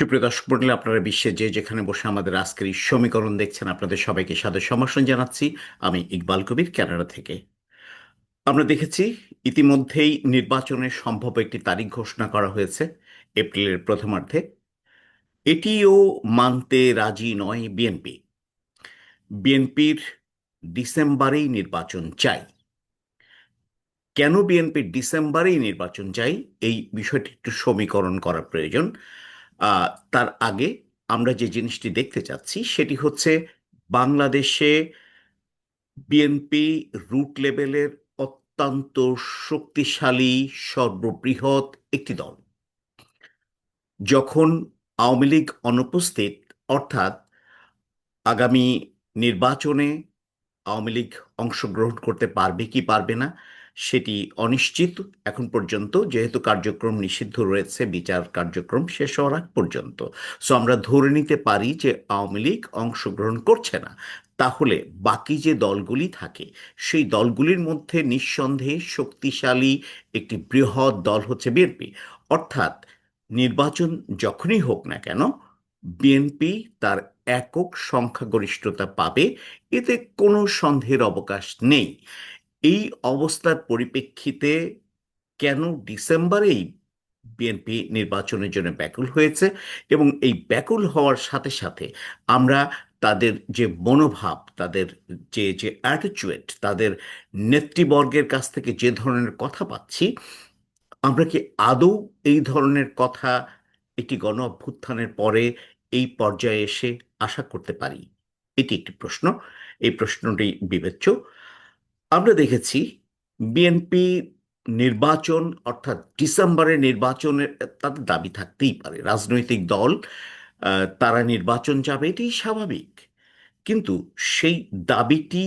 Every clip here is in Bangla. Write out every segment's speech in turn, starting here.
সুপ্রিয় দর্শক মন্ডলী, আপনারা বিশ্বে যে যেখানে বসে আমাদের আজকের এই সমীকরণ দেখছেন, আপনাদের সবাইকে সাদর সমর্থন জানাচ্ছি। আমি ইকবাল কবির, ক্যানাডা থেকে। আমরা দেখেছি ইতিমধ্যেই নির্বাচনের সম্ভব একটি তারিখ ঘোষণা করা হয়েছে, এপ্রিলের প্রথমার্ধে। এটিও মানতে রাজি নয় বিএনপি। বিএনপির ডিসেম্বরেই নির্বাচন চাই। কেন বিএনপির ডিসেম্বরেই নির্বাচন চাই? এই বিষয়টি একটু সমীকরণ করা প্রয়োজন। তার আগে আমরা যে জিনিসটি দেখতে চাচ্ছি সেটি হচ্ছে বাংলাদেশে বিএনপি রুট লেভেলের অত্যন্ত শক্তিশালী, সর্ববৃহৎ একটি দল। যখন আওয়ামী লীগ অনুপস্থিত, অর্থাৎ আগামী নির্বাচনে আওয়ামী লীগ অংশগ্রহণ করতে পারবে কি পারবে না সেটি অনিশ্চিত। এখন পর্যন্ত যেহেতু কার্যক্রম নিষিদ্ধ রয়েছে, বিচার কার্যক্রম শেষ হওয়ার আগ পর্যন্ত। সো আমরা ধরে নিতে পারি যে আওয়ামী লীগ অংশগ্রহণ করছে না। তাহলে বাকি যে দলগুলি থাকে, সেই দলগুলির মধ্যে নিঃসন্দেহে শক্তিশালী একটি বৃহৎ দল হচ্ছে বিএনপি। অর্থাৎ নির্বাচন যখনই হোক না কেন, বিএনপি তার একক সংখ্যাগরিষ্ঠতা পাবে। এতে কোনো সন্দেহের অবকাশ নেই। এই অবস্থার পরিপ্রেক্ষিতে কেন ডিসেম্বরেই বিএনপি নির্বাচনের জন্য ব্যাকুল হয়েছে এবং এই ব্যাকুল হওয়ার সাথে সাথে আমরা তাদের যে মনোভাব, তাদের যে যে অ্যাটিচুয়েট তাদের নেতৃবর্গের কাছ থেকে যে ধরনের কথা পাচ্ছি, আমরা কি আদৌ এই ধরনের কথা একটি গণ অভ্যুত্থানের পরে এই পর্যায়ে এসে আশা করতে পারি? এটি একটি প্রশ্ন। এই প্রশ্নটি বিবেচ্য। আমরা দেখেছি বিএনপি নির্বাচন, অর্থাৎ ডিসেম্বরের নির্বাচনের তাদের দাবি থাকতেই পারে। রাজনৈতিক দল তারা নির্বাচন যাবে এটি স্বাভাবিক। কিন্তু সেই দাবিটি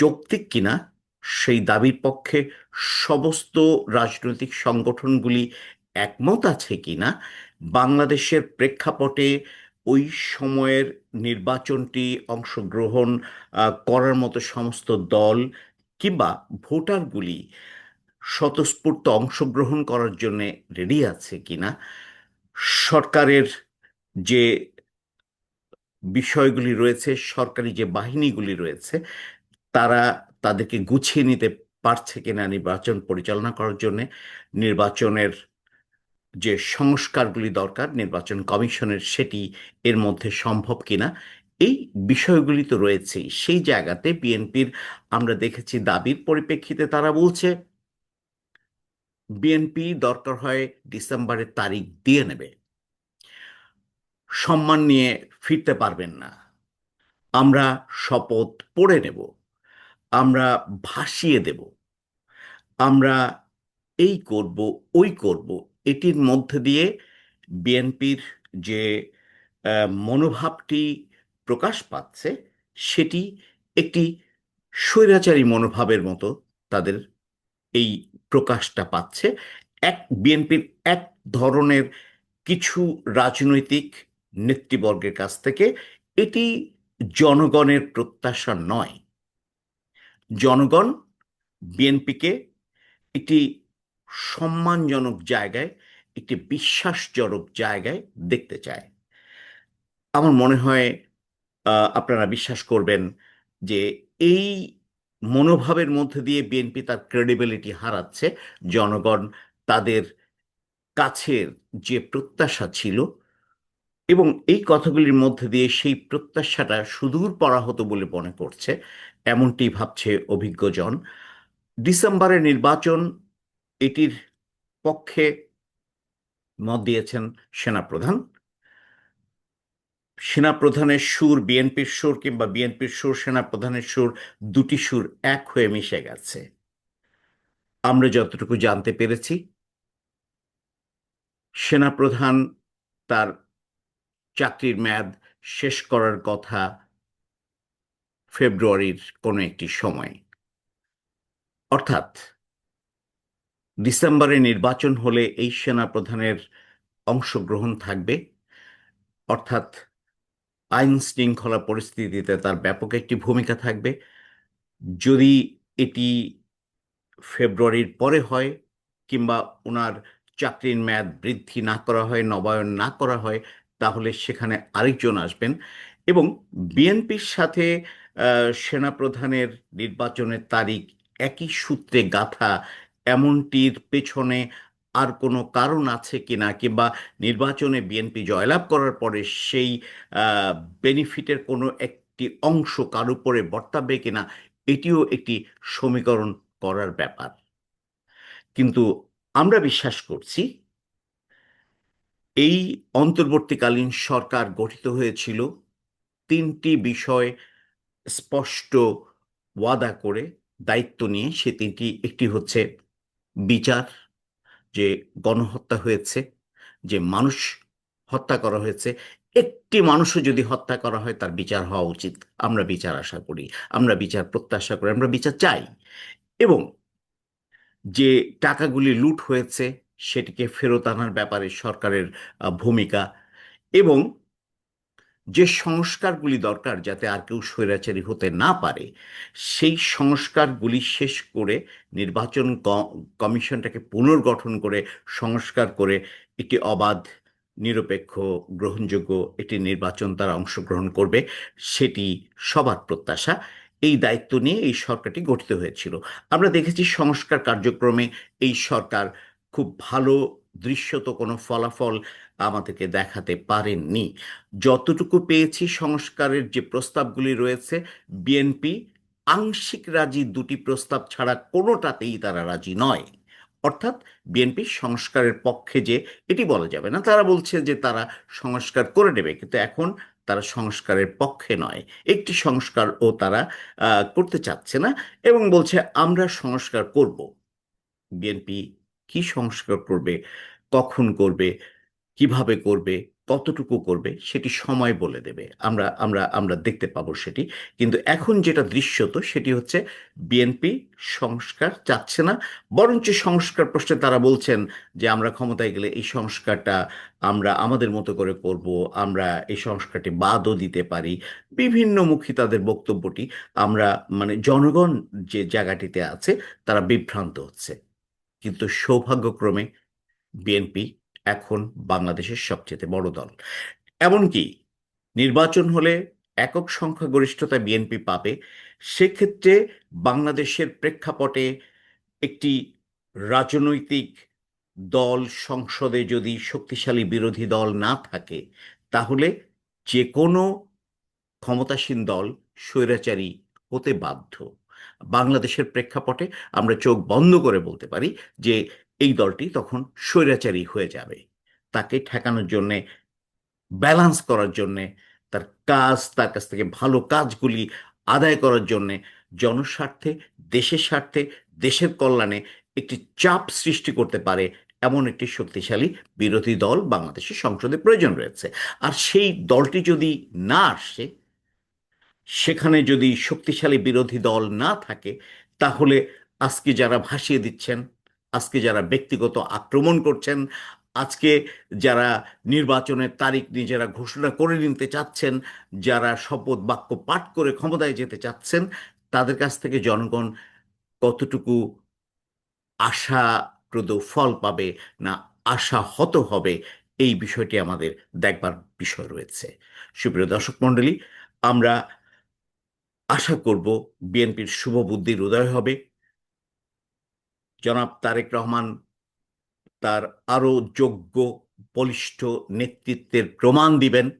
যৌক্তিক কিনা, সেই দাবির পক্ষে সমস্ত রাজনৈতিক সংগঠনগুলি একমত আছে কিনা, বাংলাদেশের প্রেক্ষাপটে ওই সময়ের নির্বাচনটি অংশগ্রহণ করার মতো সমস্ত দল কিংবা ভোটারগুলি স্বতঃস্ফূর্ত অংশগ্রহণ করার জন্য রেডি আছে কিনা, সরকারের যে বিষয়গুলি রয়েছে, সরকারি যে বাহিনীগুলি রয়েছে, তারা তাদেরকে গুছিয়ে নিতে পারছে কিনা নির্বাচন পরিচালনা করার জন্য, নির্বাচনের যে সংস্কারগুলি দরকার নির্বাচন কমিশনের, সেটি এর মধ্যে সম্ভব কিনা, এই বিষয়গুলি তো রয়েছেই সেই জায়গাতে বিএনপির আমরা দেখেছি দাবির পরিপ্রেক্ষিতে তারা বলছে, বিএনপি দরকার হয় ডিসেম্বরের তারিখ দিয়ে নেবে। সম্মান নিয়ে ফিরতে পারবেন না। আমরা শপথ পড়ে নেব। আমরা ভাসিয়ে দেব। আমরা এই করব, ওই করব এটির মধ্যে দিয়ে বিএনপির যে মনোভাবটি প্রকাশ পাচ্ছে, সেটি একটি স্বৈরাচারী মনোভাবের মতো তাদের এই প্রকাশটা পাচ্ছে। এক, বিএনপির এক ধরনের কিছু রাজনৈতিক নেতৃবর্গের কাছ থেকে এটি জনগণের প্রত্যাশা নয়। জনগণ বিএনপিকে একটি সম্মানজনক জায়গায়, একটি বিশ্বাসজনক জায়গায় দেখতে চায়। আমার মনে হয় আপনারা বিশ্বাস করবেন যে এই মনোভাবের মধ্যে দিয়ে বিএনপি তার ক্রেডিবিলিটি হারাচ্ছে। জনগণ তাদের কাছের যে প্রত্যাশা ছিল এবং এই কথাগুলির মধ্যে দিয়ে সেই প্রত্যাশাটা সুদূর পড়া হতো বলে মনে করছে, এমনটি ভাবছে অভিজ্ঞজন। ডিসেম্বরের নির্বাচন এটির পক্ষে মত দিয়েছেন সেনাপ্রধান। সেনাপ্রধানের সুর, বিএনপির সুর কিংবা বিএনপির সুর, সেনাপ্রধানের সুর, দুটি সুর এক হয়ে মিশে গেছে। আমরা যতটুকু জানতে পেরেছি, সেনাপ্রধান তার চাকরির মেয়াদ শেষ করার কথা ফেব্রুয়ারির কোনো একটি সময়। অর্থাৎ ডিসেম্বরে নির্বাচন হলে এই সেনাপ্রধানের অংশগ্রহণ থাকবে। অর্থাৎ আইন শৃঙ্খলা পরিস্থিতিতে তার ব্যাপক একটি ভূমিকা থাকবে। যদি এটি ফেব্রুয়ারির পরে হয় কিংবা ওনার চাকরির মেয়াদ বৃদ্ধি না করা হয়, নবায়ন না করা হয়, তাহলে সেখানে আরেকজন আসবেন এবং বিএনপির সাথে সেনাপ্রধানের নির্বাচনের তারিখ একই সূত্রে গাঁথা এমনটির পেছনে আর কোনো কারণ আছে কি না কিংবা নির্বাচনে বিএনপি জয়লাভ করার পরে সেই বেনিফিটের কোনো একটি অংশ কার উপরে বর্তাবে কিনা, এটিও একটি সমীকরণ করার ব্যাপার। কিন্তু আমরা বিশ্বাস করছি, এই অন্তর্বর্তীকালীন সরকার গঠিত হয়েছিল তিনটি বিষয় স্পষ্ট ওয়াদা করে, দায়িত্ব নিয়ে সে তিনটি, একটি হচ্ছে বিচার, যে গণহত্যা হয়েছে, যে মানুষ হত্যা করা হয়েছে, একটি মানুষও যদি হত্যা করা হয়, তার বিচার হওয়া উচিত। আমরা বিচার আশা করি, আমরা বিচার প্রত্যাশা করি, আমরা বিচার চাই। এবং যে টাকাগুলি লুট হয়েছে, সেটিকে ফেরত আনার ব্যাপারে সরকারের ভূমিকা এবং যে সংস্কারগুলি দরকার যাতে আর কেউ স্বৈরাচারী হতে না পারে, সেই সংস্কারগুলি শেষ করে নির্বাচন কমিশনটাকে পুনর্গঠন করে, সংস্কার করে একটি অবাধ, নিরপেক্ষ, গ্রহণযোগ্য একটি নির্বাচন তারা অংশগ্রহণ করবে, সেটি সবার প্রত্যাশা। এই দায়িত্ব নিয়ে এই সরকারটি গঠিত হয়েছিল। আমরা দেখেছি সংস্কার কার্যক্রমে এই সরকার খুব ভালো দৃশ্যত কোনো ফলাফল আমাদেরকে দেখাতে পারেননি। যতটুকু পেয়েছি সংস্কারের যে প্রস্তাবগুলি রয়েছে বিএনপি আংশিক রাজি দুটি প্রস্তাব ছাড়া কোনোটাতেই তারা রাজি নয়। অর্থাৎ বিএনপি সংস্কারের পক্ষে যে, এটি বলা যাবে না। তারা বলছে যে তারা সংস্কার করে নেবে, কিন্তু এখন তারা সংস্কারের পক্ষে নয়। একটি সংস্কার ও তারা করতে চাচ্ছে না এবং বলছে আমরা সংস্কার করব। বিএনপি কি সংস্কার করবে, কখন করবে, কীভাবে করবে, কতটুকু করবে, সেটি সময় বলে দেবে। আমরা আমরা আমরা দেখতে পাবো সেটি। কিন্তু এখন যেটা দৃশ্যত সেটি হচ্ছে বিএনপি সংস্কার চাচ্ছে না, বরঞ্চ সংস্কার প্রশ্নে তারা বলছেন যে, আমরা ক্ষমতায় গেলে এই সংস্কারটা আমরা আমাদের মতো করে করব, আমরা এই সংস্কারটি বাদও দিতে পারি। বিভিন্নমুখী তাদের বক্তব্যটি, আমরা মানে জনগণ যে জায়গাটিতে আছে, তারা বিভ্রান্ত হচ্ছে। কিন্তু সৌভাগ্যক্রমে বিএনপি এখন বাংলাদেশের সবচেয়ে বড় দল। এমনকি নির্বাচন হলে একক সংখ্যাগরিষ্ঠতা বিএনপি পাবে, সেক্ষেত্রে বাংলাদেশের প্রেক্ষাপটে একটি রাজনৈতিক দল সংসদে যদি শক্তিশালী বিরোধী দল না থাকে, তাহলে যে কোনো ক্ষমতাসীন দল স্বৈরাচারী হতে বাধ্য। বাংলাদেশের প্রেক্ষাপটে আমরা চোখ বন্ধ করে বলতে পারি যে এই দলটি তখন স্বৈরাচারী হয়ে যাবে। তাকে ঠেকানোর জন্যে ব্যালান্স করার জন্যে, তার কাজ, তার কাছ থেকে ভালো কাজগুলি আদায় করার জন্যে জনস্বার্থে, দেশের স্বার্থে, দেশের কল্যাণে একটি চাপ সৃষ্টি করতে পারে এমন একটি শক্তিশালী বিরোধী দল বাংলাদেশের সংসদে প্রয়োজন রয়েছে। আর সেই দলটি যদি না আসে সেখানে যদি শক্তিশালী বিরোধী দল না থাকে, তাহলে আজকে যারা ভাসিয়ে দিচ্ছেন, আজকে যারা ব্যক্তিগত আক্রমণ করছেন, আজকে যারা নির্বাচনের তারিখ নিজেরা ঘোষণা করে নিতে চাচ্ছেন, যারা শপথ বাক্য পাঠ করে ক্ষমতায় যেতে চাচ্ছেন, তাদের কাছ থেকে জনগণ কতটুকু আশাপ্রদ ফল পাবে না আশাহত হবে, এই বিষয়টি আমাদের দেখবার বিষয় রয়েছে। সুপ্রিয় দর্শক মণ্ডলী, আমরা আশা করব বিএনপির শুভ বুদ্ধির উদয় হবে। জনাব তারেক রহমান তার আরও যোগ্য, বলিষ্ঠ নেতৃত্বের প্রমাণ দিবেন।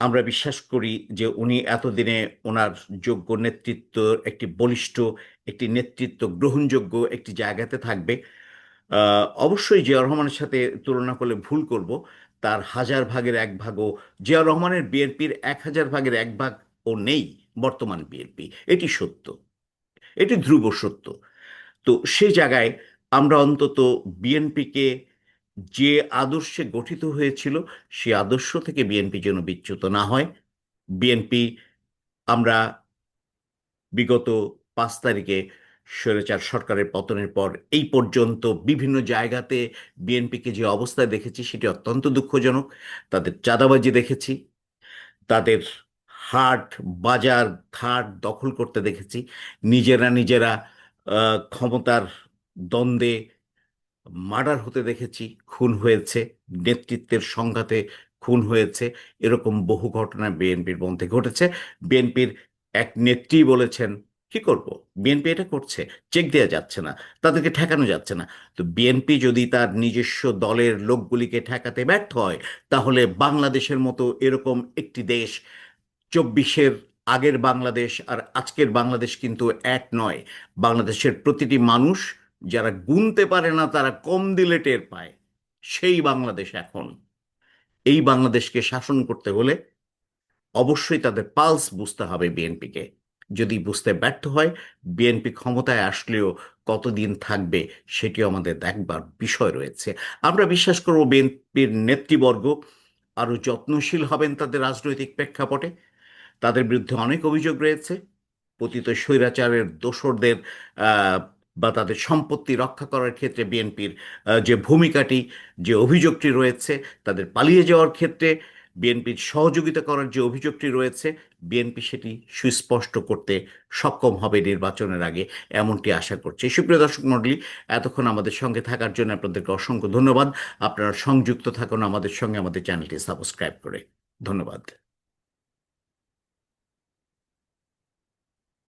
আমরা বিশ্বাস করি যে উনি এতদিনে ওনার যোগ্য নেতৃত্ব, একটি বলিষ্ঠ, একটি নেতৃত্ব গ্রহণযোগ্য একটি জায়গাতে থাকবে। অবশ্যই জিয়া রহমানের সাথে তুলনা করলে ভুল করব। তার হাজার ভাগের এক ভাগও জিয়া রহমানের বিএনপির এক হাজার ভাগের এক ভাগ ও নেই। বর্তমান বিএনপি। এটি সত্য। এটি ধ্রুব সত্য। তো সে জায়গায় আমরা অন্তত বিএনপিকে যে আদর্শে গঠিত হয়েছিল, সে আদর্শ থেকে বিএনপি যেন বিচ্যুত না হয়। বিএনপি আমরা বিগত পাঁচ তারিখে স্বৈরাচার সরকারের পতনের পর এই পর্যন্ত বিভিন্ন জায়গাতে বিএনপিকে যে অবস্থায় দেখেছি, সেটি অত্যন্ত দুঃখজনক। তাদের চাঁদাবাজি দেখেছি। তাদের হাট বাজার ঘাট দখল করতে দেখেছি। নিজেরা নিজেরা ক্ষমতার দ্বন্দ্বে মার্ডার হতে দেখেছি, খুন হয়েছে, নেতৃত্বের সংঘাতে খুন হয়েছে। এরকম বহু ঘটনা বিএনপির মধ্যে ঘটেছে। বিএনপির এক নেত্রী বলেছেন, কি করব? বিএনপি এটা করছে, চেক দেওয়া যাচ্ছে না, তাদেরকে ঠেকানো যাচ্ছে না। তো বিএনপি যদি তার নিজস্ব দলের লোকগুলিকে ঠেকাতে ব্যর্থ হয়, তাহলে বাংলাদেশের মতো এরকম একটি দেশ চব্বিশের আগের বাংলাদেশ আর আজকের বাংলাদেশ কিন্তু এক নয়। বাংলাদেশের প্রতিটি মানুষ যারা গুনতে পারে না, তারা কম দিলে টের পায়। সেই বাংলাদেশ এখন। এই বাংলাদেশকে শাসন করতে হলে অবশ্যই তাদের পালস বুঝতে হবে বিএনপিকে। যদি বুঝতে ব্যর্থ হয়, বিএনপি ক্ষমতায় আসলেও কতদিন থাকবে সেটিও আমাদের দেখবার বিষয় রয়েছে। আমরা বিশ্বাস করব বিএনপির নেতৃবর্গ আরও যত্নশীল হবেন তাদের রাজনৈতিক প্রেক্ষাপটে। তাদের বিরুদ্ধে অনেক অভিযোগ রয়েছে। পতিত স্বৈরাচারের দোসরদের বা তাদের সম্পত্তি রক্ষা করার ক্ষেত্রে বিএনপির যে ভূমিকাটি, যে অভিযোগটি রয়েছে, তাদের পালিয়ে যাওয়ার ক্ষেত্রে বিএনপির সহযোগিতা করার যে অভিযোগটি রয়েছে, বিএনপি সেটি সুস্পষ্ট করতে সক্ষম হবে নির্বাচনের আগে, এমনটি আশা করছে। সুপ্রিয় দর্শক মণ্ডলী, এতক্ষণ আমাদের সঙ্গে থাকার জন্য আপনাদেরকে অসংখ্য ধন্যবাদ। আপনারা সংযুক্ত থাকুন আমাদের সঙ্গে, আমাদের চ্যানেলটি সাবস্ক্রাইব করে। ধন্যবাদ।